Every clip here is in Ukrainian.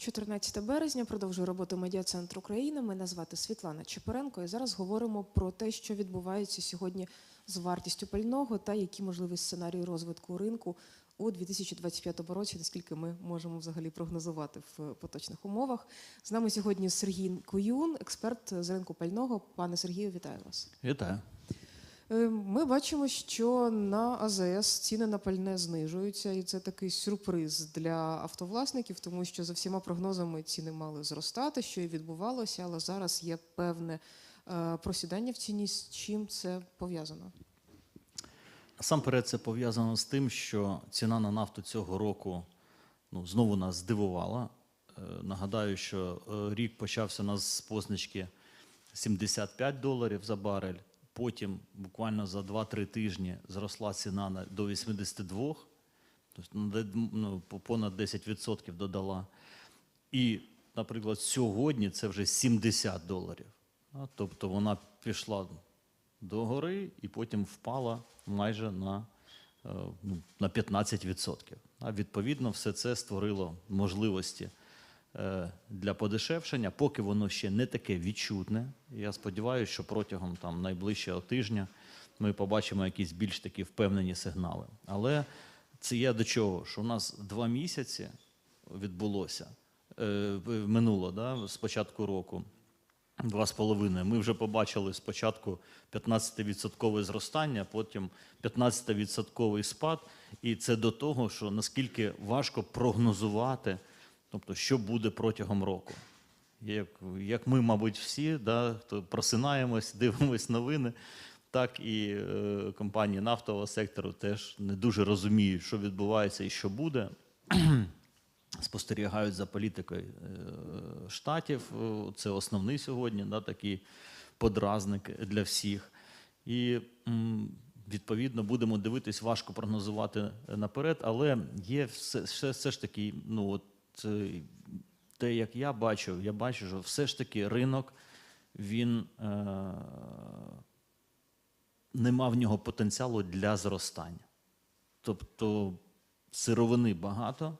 14 березня продовжує роботу медіа-центр України. Мене звати Світлана Чепоренко. І зараз говоримо про те, що відбувається сьогодні з вартістю пального та які можливі сценарії розвитку ринку у 2025 році, наскільки ми можемо взагалі прогнозувати в поточних умовах. З нами сьогодні Сергій Куюн, експерт з ринку пального. Пане Сергію, вітаю вас. Вітаю. Е, Ми бачимо, що на АЗС ціни на пальне знижуються, і це такий сюрприз для автовласників, тому що за всіма прогнозами ціни мали зростати, що і відбувалося, але зараз є певне е, просідання в ціні. З чим це пов'язано? Насамперед, це пов'язано з тим, що ціна на нафту цього року ну, знову нас здивувала. Е, Нагадаю, що рік почався у нас з позначки 75 доларів за барель. Потім буквально за 2-3 тижні зросла ціна на- до 82, тобто ну, понад 10% додала. І, наприклад, сьогодні це вже 70 доларів. Тобто вона пішла догори і потім впала майже на, е, ну, на 15%. А відповідно, все це створило можливості для подешевшення, поки воно ще не таке відчутне. Я сподіваюся, що протягом там, найближчого тижня ми побачимо якісь більш такі впевнені сигнали. Але це я до чого? Що у нас два місяці відбулося е, минуло да, з початку року. Два з половиною. Ми вже побачили спочатку 15% зростання, потім 15% спад. І це до того, що наскільки важко прогнозувати, тобто, що буде протягом року. Як, як ми, мабуть, всі, да, то просинаємось, дивимось новини, так і е, компанії нафтового сектору теж не дуже розуміють, що відбувається і що буде спостерігають за політикою е, штатів. Е, Це основний сьогодні, да, такий подразник для всіх. І відповідно будемо дивитись, важко прогнозувати наперед, але є все, все, все ж таки, ну от те, як я бачу, я бачу, що все ж таки ринок він е, не мав в нього потенціалу для зростання. Тобто сировини багато,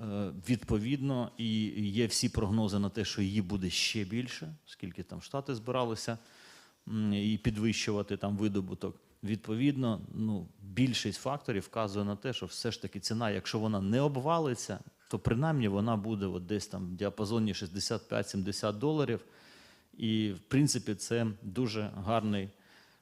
Е, Відповідно, і є всі прогнози на те, що її буде ще більше, скільки там штати збиралися і підвищувати там видобуток. Відповідно, ну, більшість факторів вказує на те, що все ж таки ціна, якщо вона не обвалиться, то принаймні вона буде от десь там в діапазоні 65-70 доларів. І в принципі, це дуже гарний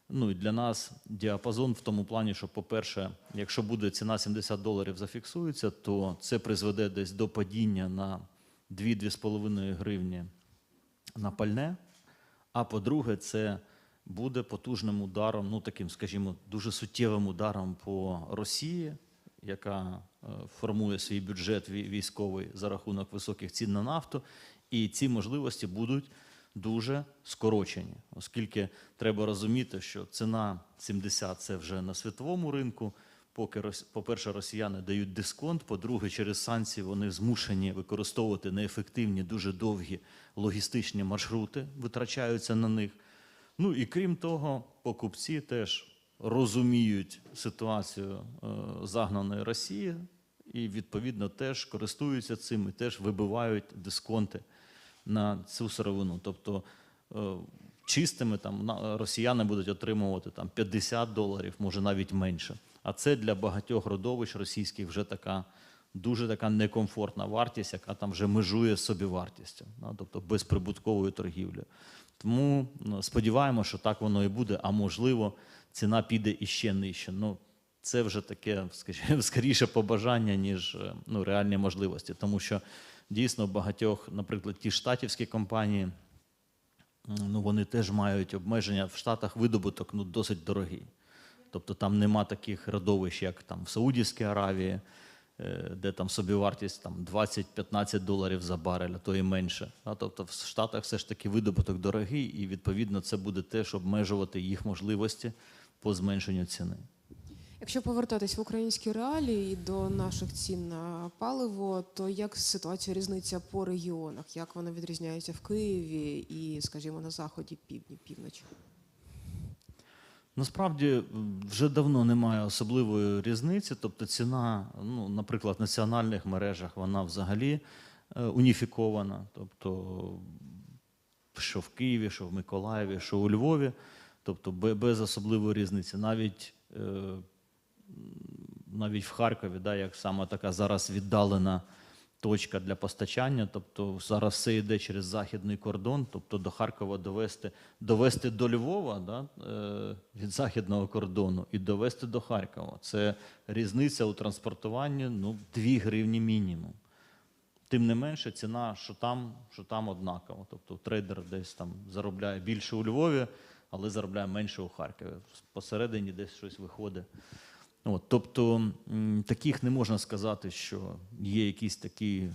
ну, і для нас діапазон в тому плані, що, по-перше, якщо буде ціна 70 доларів зафіксується, то це призведе десь до падіння на 2-2,5 гривні на пальне. А по-друге, це буде потужним ударом, ну таким, скажімо, дуже суттєвим ударом по Росії, яка е, формує свій бюджет військовий за рахунок високих цін на нафту, і ці можливості будуть дуже скорочені, оскільки треба розуміти, що ціна 70 це вже на світовому ринку. Поки по-перше, росіяни дають дисконт, по-друге, через санкції вони змушені використовувати неефективні, дуже довгі логістичні маршрути, витрачаються на них. Ну і крім того, покупці теж розуміють ситуацію е, загнаної Росії і відповідно теж користуються цим і теж вибивають дисконти на цю сировину. Тобто е, чистими там росіяни будуть отримувати там 50 доларів, може навіть менше. А це для багатьох родовищ російських вже така дуже така некомфортна вартість, яка там вже межує з собівартістю, тобто безприбутковою торгівлею. Тому ну, сподіваємося, що так воно і буде, а можливо, ціна піде іще нижче. Ну, це вже таке, скажімо, скоріше побажання, ніж е, ну, реальні можливості. Тому що дійсно багатьох, наприклад, ті штатівські компанії, ну, вони теж мають обмеження в Штатах видобуток ну, досить дорогий. Тобто там нема таких родовищ, як там в Саудівській Аравії, де там собівартість там 20-15 доларів за барель, а то і менше. А, тобто в Штатах все ж таки видобуток дорогий, і відповідно це буде теж обмежувати їх можливості по зменшенню ціни. Якщо повертатись в українські реалії до наших цін на паливо, то як ситуація різниця по регіонах? Як вона відрізняється в Києві і, скажімо, на заході, півдні, півночі? Насправді вже давно немає особливої різниці. Тобто ціна, ну, наприклад, в національних мережах вона взагалі е, уніфікована. Тобто, що в Києві, що в Миколаєві, що у Львові, тобто без особливої різниці. Навіть, е, навіть в Харкові, да, як саме така зараз віддалена точка для постачання, тобто зараз все йде через західний кордон, тобто до Харкова довести, довести до Львова да, е, від західного кордону і довести до Харкова. Це різниця у транспортуванні ну, 2 гривні мінімум. Тим не менше, ціна, що там, що там однакова. Тобто трейдер десь там заробляє більше у Львові, але заробляє менше у Харкові. Посередині десь щось виходить. От, тобто таких не можна сказати, що є якась такі е,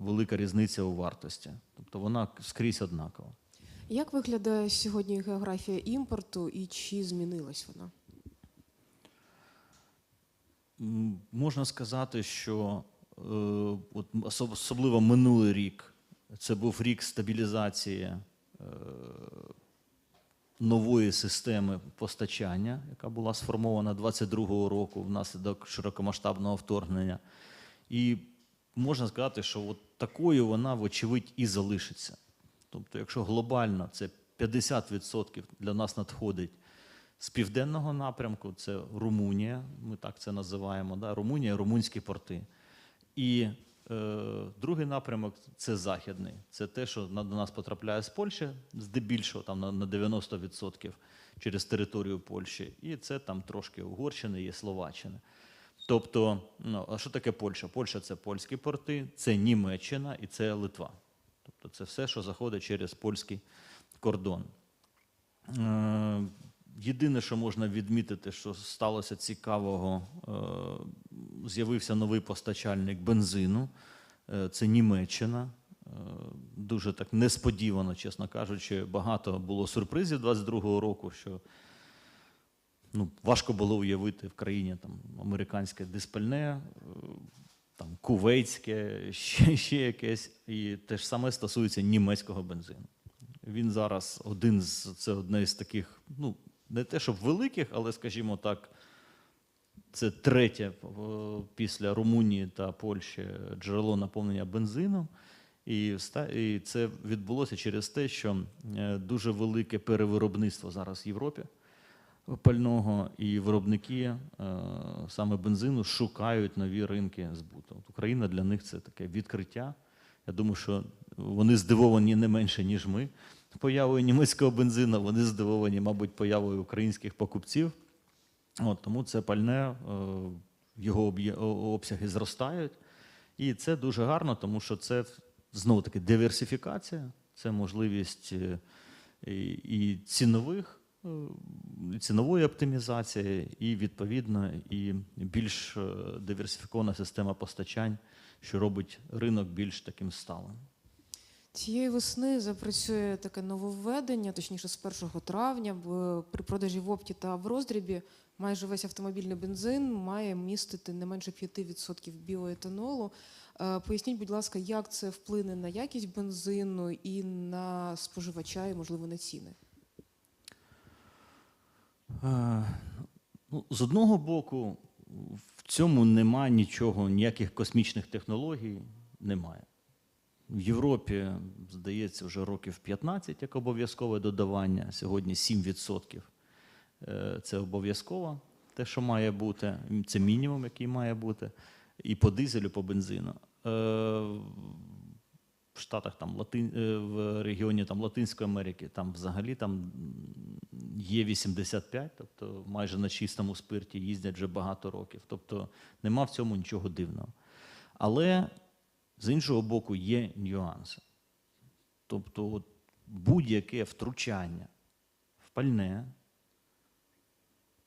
велика різниця у вартості. Тобто вона скрізь однакова. Як виглядає сьогодні географія імпорту і чи змінилась вона? Можна сказати, що е, от особливо минулий рік це був рік стабілізації е, нової системи постачання, яка була сформована 22-го року внаслідок широкомасштабного вторгнення. І можна сказати, що от такою вона, вочевидь, і залишиться. Тобто, якщо глобально це 50% для нас надходить з південного напрямку, це Румунія, ми так це називаємо, да? Румунія, румунські порти. І другий напрямок це західний. Це те, що до нас потрапляє з Польщі, здебільшого там на, на 90% через територію Польщі. І це там трошки Угорщини є Словаччини. Тобто, ну, а що таке Польща? Польща це польські порти, це Німеччина і це Литва. Тобто це все, що заходить через польський кордон. Єдине, що можна відмітити, що сталося цікавого, е, з'явився новий постачальник бензину. Е, Це Німеччина. Е, Дуже так несподівано, чесно кажучи, багато було сюрпризів 22-го року, що ну, важко було уявити в країні там, американське диспальне, е, там, кувейтське, ще, ще якесь. І те ж саме стосується німецького бензину. Він зараз один з це одне з таких, ну, не те, щоб великих, але, скажімо так, це третє е, після Румунії та Польщі джерело наповнення бензином. І, це відбулося через те, що е, дуже велике перевиробництво зараз в Європі пального, і виробники е, саме бензину шукають нові ринки збуту. Україна для них це таке відкриття. Я думаю, що вони здивовані не менше, ніж ми появою німецького бензину. Вони здивовані, мабуть, появою українських покупців. От, тому це пальне, е, його обсяги зростають. І це дуже гарно, тому що це знову таки диверсифікація, це можливість е, і, цінових, е, цінової оптимізації, і відповідно і більш диверсифікована система постачань, що робить ринок більш таким сталим. Цієї весни запрацює таке нововведення, точніше з 1 травня, при продажі в опті та в роздрібі майже весь автомобільний бензин має містити не менше 5% біоетанолу. Е, Поясніть, будь ласка, як це вплине на якість бензину і на споживача, і, можливо, на ціни? Е, Ну, з одного боку, в цьому немає нічого, ніяких космічних технологій немає. В Європі, здається, вже років 15 як обов'язкове додавання. Сьогодні 7% Е, це обов'язково, те, що має бути. Це мінімум, який має бути. І по дизелю, по бензину. Е, В Штатах там е, в регіоні там Латинської Америки, там взагалі там є 85, тобто майже на чистому спирті їздять вже багато років. Тобто нема в цьому нічого дивного. Але з іншого боку, є нюанси. Тобто, будь-яке втручання в пальне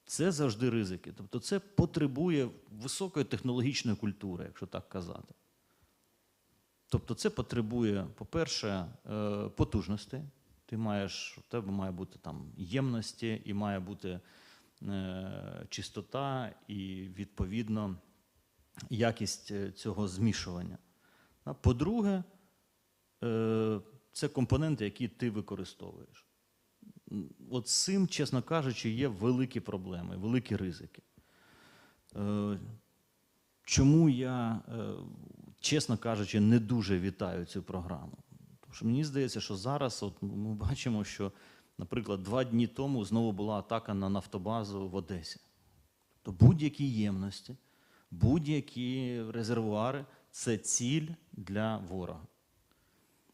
це завжди ризики. Тобто, це потребує високої технологічної культури, якщо так казати. Тобто, це потребує, по-перше, е, потужності. Ти маєш, у тебе має бути там ємності, і має бути е, чистота, і відповідно якість е, цього змішування. По-друге, е, це компоненти, які ти використовуєш. От з цим, чесно кажучи, є великі проблеми, великі ризики. Е, Чому я е, чесно кажучи, не дуже вітаю цю програму. Тому що мені здається, що зараз от, ми бачимо, що, наприклад, два дні тому знову була атака на нафтобазу в Одесі. Тобто будь-які ємності, будь-які резервуари це ціль для ворога.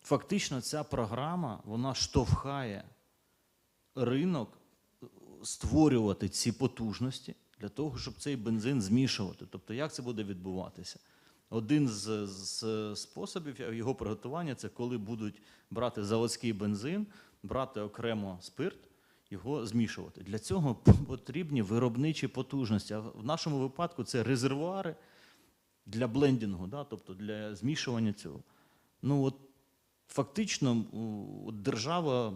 Фактично, ця програма вона штовхає ринок е, створювати ці потужності для того, щоб цей бензин змішувати. Тобто, як це буде відбуватися? Один з, з способів його приготування це коли будуть брати заводський бензин, брати окремо спирт, його змішувати. Для цього потрібні виробничі потужності. А в нашому випадку це резервуари для блендінгу, да? тобто для змішування цього. Ну, от, фактично, от держава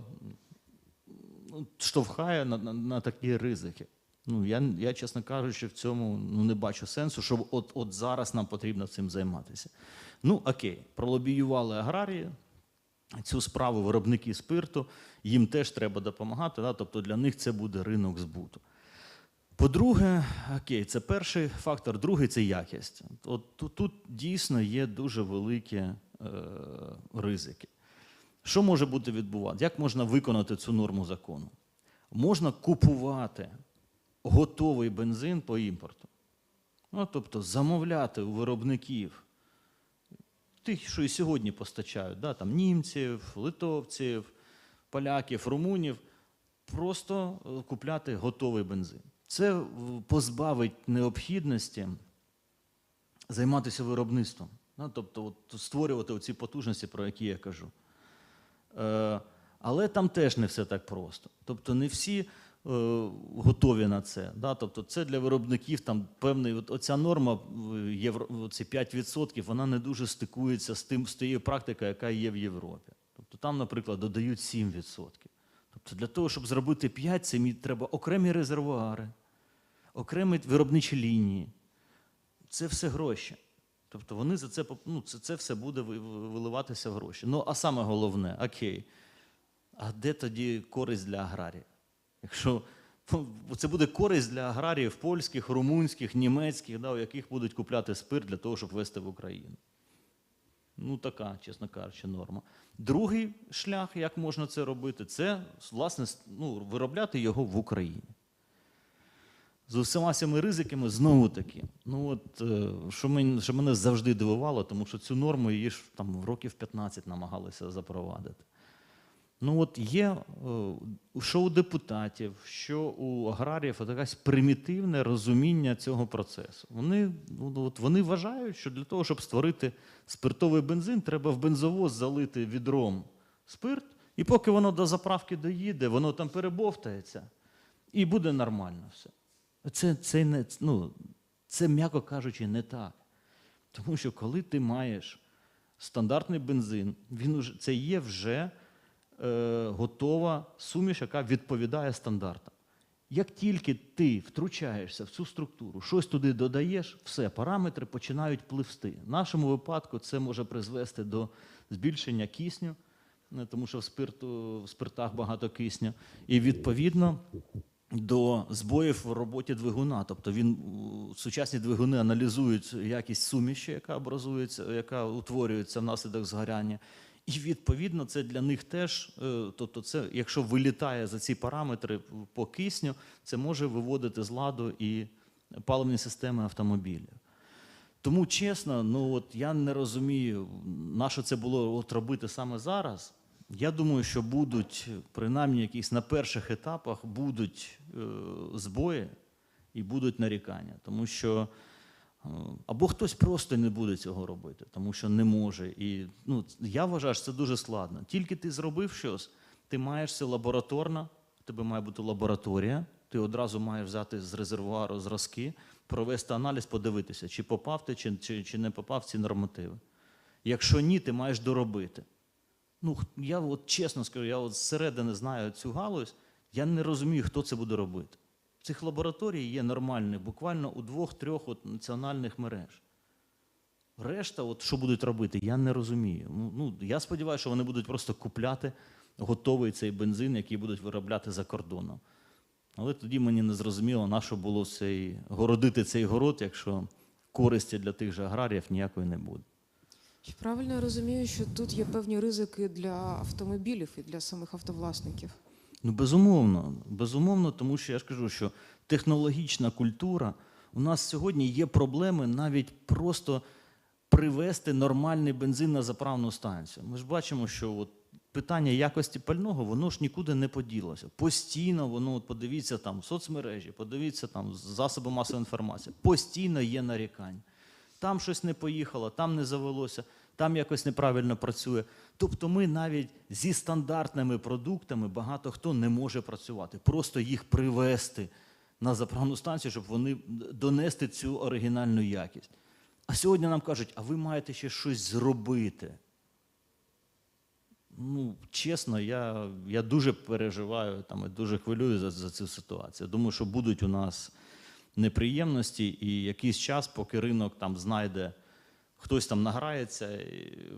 ну, штовхає на, на, на такі ризики. Ну, я, я, чесно кажучи, в цьому ну, не бачу сенсу, щоб от, от зараз нам потрібно цим займатися. Ну, окей, пролобіювали аграрії, цю справу виробники спирту, їм теж треба допомагати, да? тобто для них це буде ринок збуту. По-друге, окей, це перший фактор, другий це якість. От тут, тут дійсно є дуже великі е, ризики. Що може бути відбувати? Як можна виконати цю норму закону? Можна купувати готовий бензин по імпорту. Ну, тобто замовляти у виробників тих, що і сьогодні постачають, да, там, німців, литовців, поляків, румунів, просто е, купляти готовий бензин. Це позбавить необхідності займатися виробництвом. Ну, тобто от, створювати оці потужності, про які я кажу. Е, але там теж не все так просто. Тобто не всі е, готові на це. Тобто це для виробників там певний, от, оця норма е, євро, ці 5%, вона не дуже стикується з, тим, з тією практикою, яка є в Європі. Тобто там, наприклад, додають 7%. Тобто для того, щоб зробити 5, це мі- треба окремі резервуари, окремі виробничі лінії. Це все гроші. Тобто вони за це, ну, це, це все буде ви- ви- виливатися в гроші. Ну, а саме головне, окей, а де тоді користь для аграрія? Якщо ну, це буде користь для аграріїв польських, румунських, німецьких, да, у яких будуть купляти спирт для того, щоб вести в Україну. Ну, така, чесно кажучи, норма. Другий шлях, як можна це робити, це власне ну, виробляти його в Україні. З усіма цими ризиками знову таки. Ну от е, що, мене, що мене завжди дивувало, тому що цю норму її ж там років 15 намагалися запровадити. Ну от є е, що у депутатів, що у аграріїв якесь примітивне розуміння цього процесу. Вони, ну, от вони вважають, що для того, щоб створити спиртовий бензин, треба в бензовоз залити відром спирт, і поки воно до заправки доїде, воно там перебовтається, і буде нормально все. Це, це, не, ну, це, м'яко кажучи, не так. Тому що коли ти маєш стандартний бензин, він уже, це є вже е, готова суміш, яка відповідає стандартам. Як тільки ти втручаєшся в цю структуру, щось туди додаєш, все, параметри починають пливсти. В нашому випадку це може призвести до збільшення кисню, е, тому що в, спирту, в спиртах багато кисню, і відповідно до збоїв в роботі двигуна. Тобто він, сучасні двигуни аналізують якість суміші, яка образується, яка утворюється внаслідок згоряння. І відповідно це для них теж, е, тобто, це, якщо вилітає за ці параметри по кисню, це може виводити з ладу і паливні системи автомобілів. Тому чесно, ну от я не розумію, на що це було от робити саме зараз. Я думаю, що будуть, принаймні, якісь на перших етапах будуть е, збої і будуть нарікання, тому що або хтось просто не буде цього робити, тому що не може. І ну, я вважаю, що це дуже складно. Тільки ти зробив щось, ти маєш це лабораторно, у тебе має бути лабораторія, ти одразу маєш взяти з резервуару зразки, провести аналіз, подивитися, чи попав ти, чи, чи, чи не попав ці нормативи. Якщо ні, ти маєш доробити. Ну, я от чесно скажу, я от зсередини знаю цю галузь, я не розумію, хто це буде робити. Цих лабораторій є нормальних, буквально у двох-трьох національних мереж. Решта, от що будуть робити, я не розумію. Ну, ну, я сподіваюся, що вони будуть просто купляти готовий цей бензин, який будуть виробляти за кордоном. Але тоді мені не зрозуміло, на що було цей, городити цей город, якщо користі для тих же аграріїв ніякої не буде. Чи правильно я розумію, що тут є певні ризики для автомобілів і для самих автовласників? Ну, безумовно, безумовно, тому що я ж кажу, що технологічна культура у нас сьогодні є проблеми навіть просто привести нормальний бензин на заправну станцію. Ми ж бачимо, що от питання якості пального воно ж нікуди не поділося. Постійно воно, от подивіться там в соцмережі, подивіться там засоби масової інформації. Постійно є нарікань. Там щось не поїхало, там не завелося, там якось неправильно працює. Тобто ми навіть зі стандартними продуктами багато хто не може працювати. Просто їх привести на заправну станцію, щоб вони донести цю оригінальну якість. А сьогодні нам кажуть, а ви маєте ще щось зробити. Ну, чесно, я, я дуже переживаю там, і дуже хвилюю за, за цю ситуацію. Думаю, що будуть у нас неприємності і якийсь час, поки ринок там знайде, хтось там награється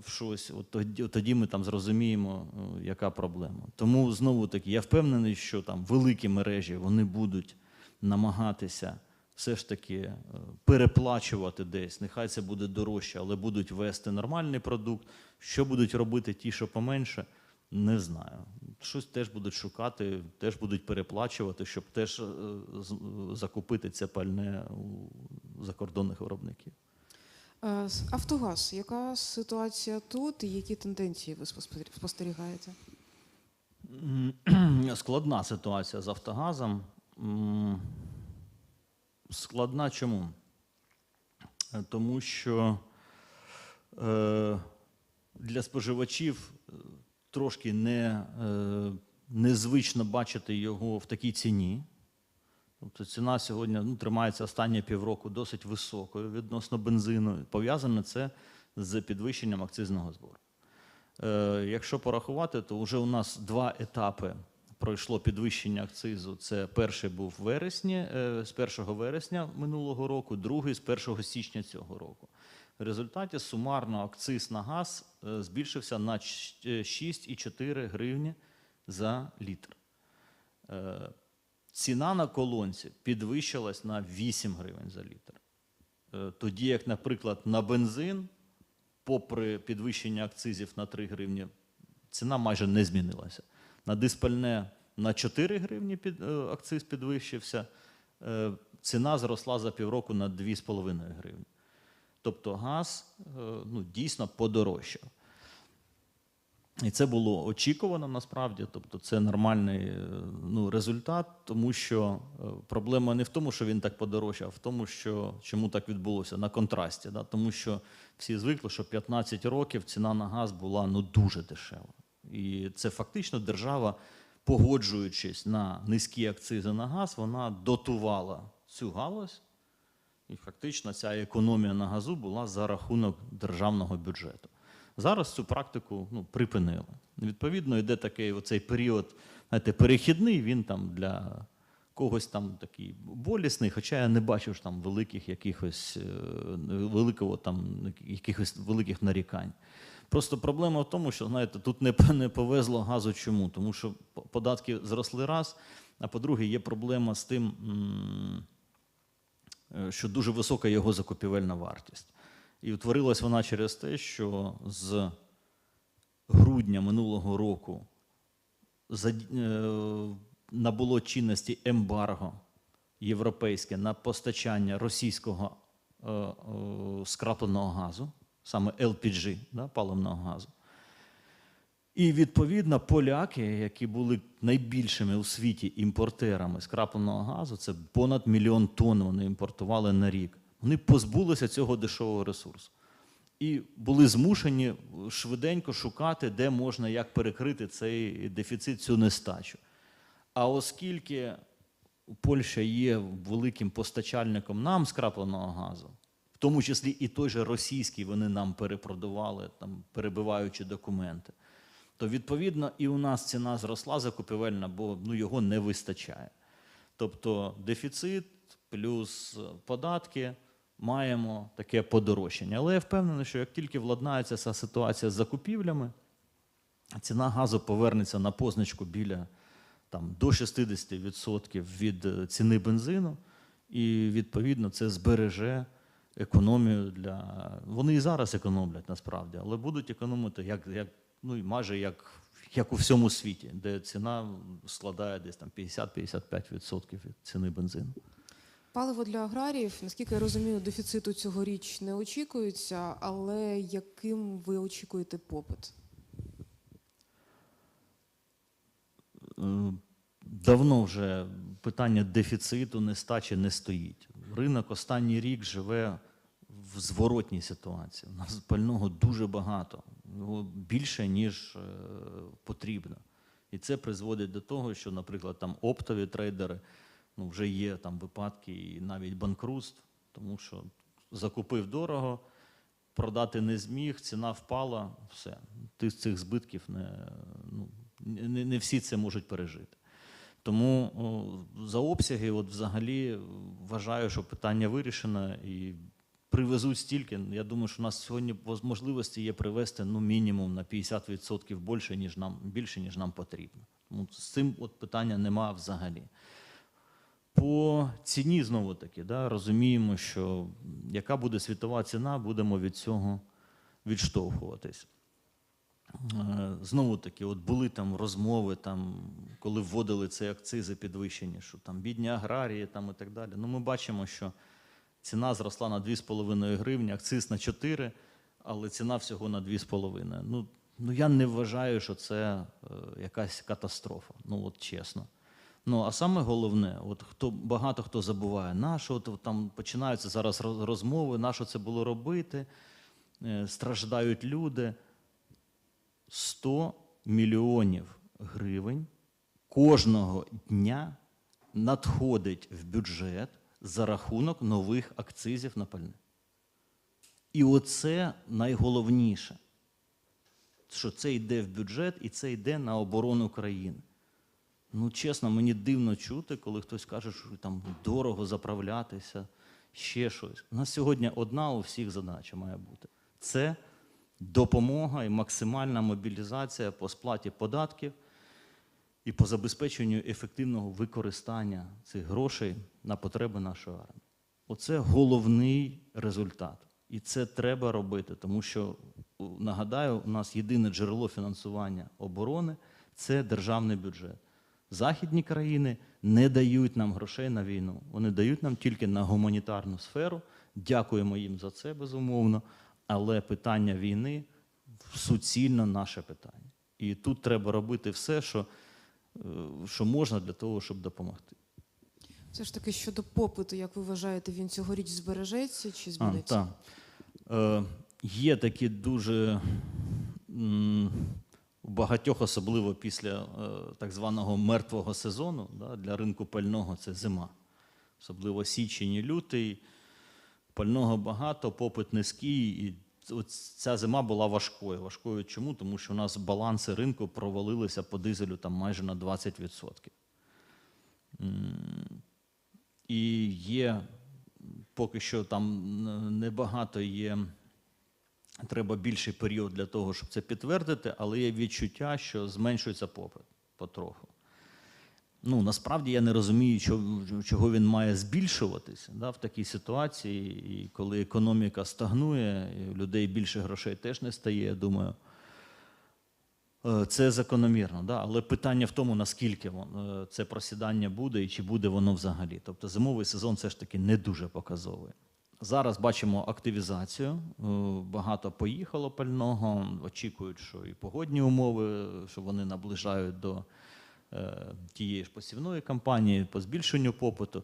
в щось, от тоді, от тоді ми там зрозуміємо, е, яка проблема. Тому знову таки, я впевнений, що там великі мережі вони будуть намагатися все ж таки е, переплачувати десь. Нехай це буде дорожче, але будуть вести нормальний продукт. Що будуть робити ті, що поменше, не знаю. Щось теж будуть шукати, теж будуть переплачувати, щоб теж е, закупити це пальне у закордонних виробників. Е, Автогаз, яка ситуація тут і які тенденції ви спостері- спостерігаєте? Складна ситуація з Автогазом. Складна чому? Е, Тому що е, для споживачів трошки не, незвично бачити його в такій ціні. Тобто ціна сьогодні ну, тримається останні півроку досить високою відносно бензину. Пов'язане це з підвищенням акцизного збору. Е, Якщо порахувати, то вже у нас два етапи пройшло підвищення акцизу. Це перший був вересні, е, з 1 вересня минулого року, другий з 1 січня цього року. В результаті сумарно акциз на газ е, збільшився на е, 6,4 гривні за літр. Ціна на колонці підвищилась на 8 гривень за літр. Е, Тоді як, наприклад, на бензин попри підвищення акцизів на 3 гривні, ціна майже не змінилася. На диспальне на 4 гривні під, е, акциз підвищився, е, ціна зросла за півроку на 2,5 гривні. Тобто газ ну, дійсно подорожчав. І це було очікувано насправді, тобто це нормальний е, ну, результат, тому що е, проблема не в тому, що він так подорожчав, а в тому, що чому так відбулося на контрасті. Да? Тому що всі звикли, що 15 років ціна на газ була ну, дуже дешева. І це фактично держава, погоджуючись на низькі акцизи на газ, вона дотувала цю галузь. І фактично ця економія на газу була за рахунок державного бюджету. Зараз цю практику ну, припинили. Відповідно, йде такий оцей період, знаєте, перехідний, він там для когось там такий болісний, хоча я не бачив ж там великих якихось е, великого там якихось великих нарікань. Просто проблема в тому, що знаєте, тут не, не повезло газу чому? Тому що податки зросли раз, а по-друге, є проблема з тим. е, що дуже висока його закупівельна вартість. І утворилась вона через те, що з грудня минулого року е, набуло чинності ембарго європейське на постачання російського е, е, скрапленого газу, саме LPG, да, паливного газу. І відповідно поляки, які були найбільшими у світі імпортерами скрапленого газу, це понад мільйон тонн вони імпортували на рік. Вони позбулися цього дешевого ресурсу. І були змушені швиденько шукати, де можна як перекрити цей дефіцит, цю нестачу. А оскільки Польща є великим постачальником нам скрапленого газу, в тому числі і той же російський вони нам перепродавали, там, перебиваючи документи, то відповідно і у нас ціна зросла закупівельна, бо ну, його не вистачає. Тобто дефіцит плюс податки маємо таке подорожчання. Але я впевнений, що як тільки владнається ця ситуація з закупівлями, ціна газу повернеться на позначку біля там, до 60% від е, ціни бензину, і відповідно це збереже економію для. Вони і зараз економлять насправді, але будуть економити як, як, ну, і майже як, як у всьому світі, де ціна складає десь там 50-55% від ціни бензину. Паливо для аграріїв, наскільки я розумію, дефіциту цьогоріч не очікується, але яким ви очікуєте попит? Давно вже питання дефіциту, нестачі не стоїть. Ринок останній рік живе в зворотній ситуації. У нас пального дуже багато, його більше, ніж е, потрібно. І це призводить до того, що, наприклад, там оптові трейдери ну, вже є там випадки і навіть банкрутств, тому що закупив дорого, продати не зміг, ціна впала, все. Ти з цих збитків не, ну, не, не всі це можуть пережити. Тому о, за обсяги, от взагалі вважаю, що питання вирішено і привезуть стільки. Я думаю, що у нас сьогодні можливості є привезти ну, мінімум на 50% більше, ніж нам, більше, ніж нам потрібно. Тому з цим от питання нема взагалі. По ціні знову таки, да, розуміємо, що яка буде світова ціна, будемо від цього відштовхуватись. Е, Знову таки, от були там розмови, там, коли вводили ці акцизи підвищені, що там бідні аграрії там, і так далі. Ну, ми бачимо, що ціна зросла на 2,5 гривні, акциз на 4, але ціна всього на 2,5. Ну, ну я не вважаю, що це е, якась катастрофа. Ну, от чесно. Ну, а саме головне, от хто багато хто забуває, на що от там починаються зараз розмови, на що це було робити, е, страждають люди. 100 мільйонів гривень кожного дня надходить в бюджет за рахунок нових акцизів на пальне. І оце найголовніше, що це йде в бюджет і це йде на оборону країни. Ну, чесно, мені дивно чути, коли хтось каже, що там дорого заправлятися, ще щось. У нас сьогодні одна у всіх задача має бути. Це допомога і максимальна мобілізація по сплаті податків і по забезпеченню ефективного використання цих грошей на потреби нашої армії. Оце головний результат. І це треба робити, тому що, нагадаю, у нас єдине джерело фінансування оборони це державний бюджет. Західні країни не дають нам грошей на війну. Вони дають нам тільки на гуманітарну сферу. Дякуємо їм за це, безумовно. Але питання війни суцільно наше питання. І тут треба робити все, що, е, що можна для того, щоб допомогти. Все ж таки щодо попиту, як ви вважаєте, він цьогоріч збережеться чи А, так. Е, є такі дуже м, у багатьох, особливо після е, так званого мертвого сезону, для ринку пального це зима. Особливо січень і лютий. Пального багато, попит низький. І ця зима була важкою. Важкою чому? Тому що у нас баланси ринку провалилися по дизелю там майже на 20%. І є поки що там небагато є. Треба більший період для того, щоб це підтвердити, але є відчуття, що зменшується попит потроху. Ну, насправді я не розумію, чого, він має збільшуватися да, в такій ситуації, і коли економіка стагнує, і у людей більше грошей теж не стає, я думаю. Е, Це закономірно, да? але питання в тому, наскільки е, це просідання буде і чи буде воно взагалі. Тобто зимовий сезон все ж таки не дуже показовий. Зараз бачимо активізацію. е, Багато поїхало пального. Очікують, що і погодні умови, що вони наближають до е, тієї ж посівної кампанії по збільшенню попиту.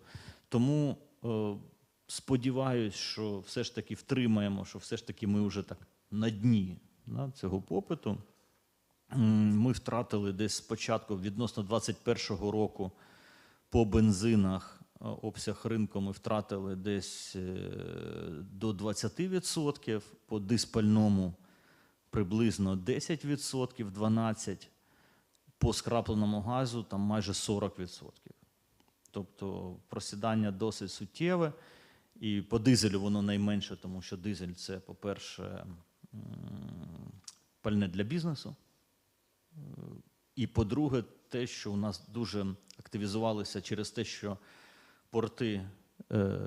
Тому е, сподіваюсь, що все ж таки втримаємо, що все ж таки ми вже так на дні да, цього попиту. Ми втратили десь спочатку відносно 2021 року по бензинах обсяг ринку ми втратили десь е, до 20%, по диспальному приблизно 10%, 12%, по скрапленому газу там майже 40%. Тобто просідання досить суттєве. І по дизелю воно найменше, тому що дизель це, по-перше, пальне для бізнесу. І по-друге, те, що у нас дуже активізувалися через те, що порти е,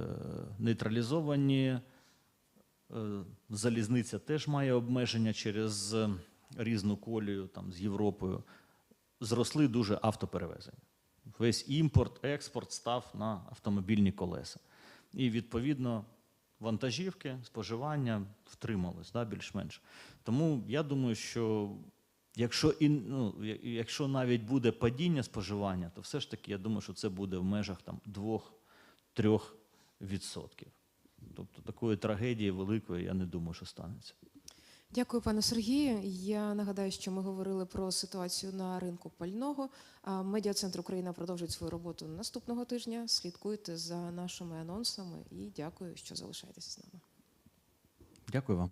нейтралізовані, Е, Залізниця теж має обмеження через е, різну колію там, з Європою. Зросли дуже автоперевезення. Весь імпорт, експорт став на автомобільні колеса. І відповідно вантажівки, споживання втрималось да, більш-менш. Тому я думаю, що якщо, і, ну, якщо навіть буде падіння споживання, то все ж таки я думаю, що це буде в межах там, 2-3 відсотків. Тобто такої трагедії великої я не думаю, що станеться. Дякую, пане Сергію. Я нагадаю, що ми говорили про ситуацію на ринку пального. А Медіа-центр Україна продовжить свою роботу наступного тижня. Слідкуйте за нашими анонсами і дякую, що залишаєтеся з нами. Дякую вам.